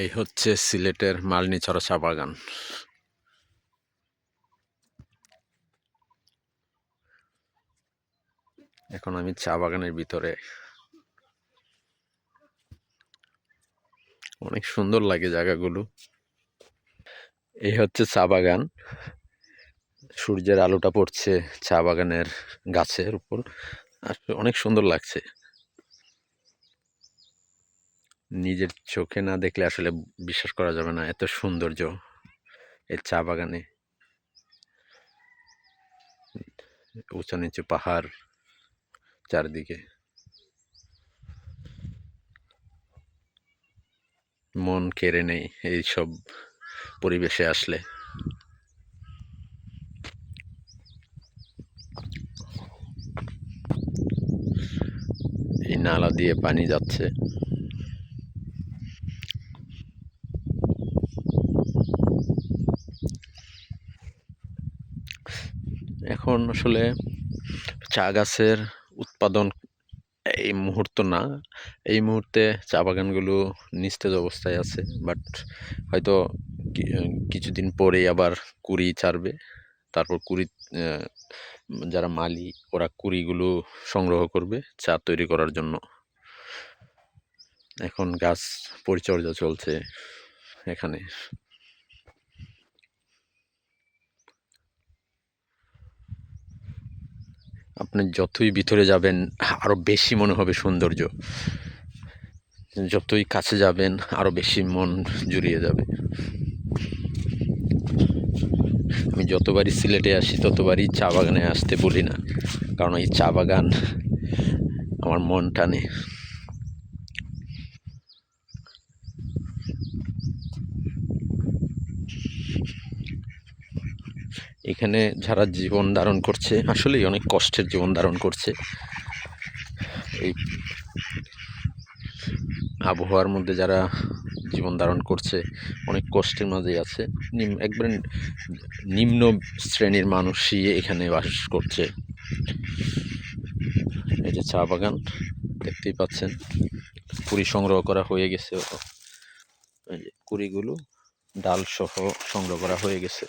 এই হচ্ছে সিলেটের মালনীছড়া চা বাগান। এখন আমি চা বাগানের ভিতরে। অনেক সুন্দর লাগে জায়গাগুলো। এই হচ্ছে চা বাগান। সূর্যের আলোটা পড়ছে চা বাগানের গাছের উপর। আর অনেক সুন্দর লাগছে। নিজের চোখে না দেখলে আসলে বিশ্বাস করা যাবে না এত সৌন্দর্য এই চা বাগানে। উঁচু নিচু পাহাড় চারদিকে। মন কেড়ে নেই এইসব পরিবেশে আসলে। এই নালা দিয়ে পানি যাচ্ছে। এখন আসলে চা গাছের উৎপাদন এই মুহূর্ত না। এই মুহূর্তে চা বাগানগুলো নিস্তেজ অবস্থায় আছে বাট হয়তো কিছুদিন পরেই আবার কুড়ি ছাড়বে। তারপর কুড়ি যারা মালি ওরা কুড়িগুলো সংগ্রহ করবে চা তৈরি করার জন্য। এখন গাছ পরিচর্যা চলছে এখানে। আপনি যতই ভিতরে যাবেন আরও বেশি মনে হবে সৌন্দর্য। যতই কাছে যাবেন আরও বেশি মন জুড়িয়ে যাবে। আমি যতবারই সিলেটে আসি, ততবারই চা বাগানে আসতে বলি না। কারণ এই চা বাগান আমার মন টানে এখানে যারা জীবন ধারণ করছে, আসলেই অনেক কষ্টের জীবন ধারণ করছে। এই আবহাওয়ার মধ্যে যারা জীবন ধারণ করছে, অনেক কষ্টের মাঝেই আছে। নিম একবারে নিম্ন শ্রেণির মানুষই এখানে বাস করছে। এই যে চা বাগান, দেখতেই পাচ্ছেন। কুড়ি সংগ্রহ করা হয়ে গেছে। কুড়িগুলো ডাল সহ সংগ্রহ করা হয়ে গেছে।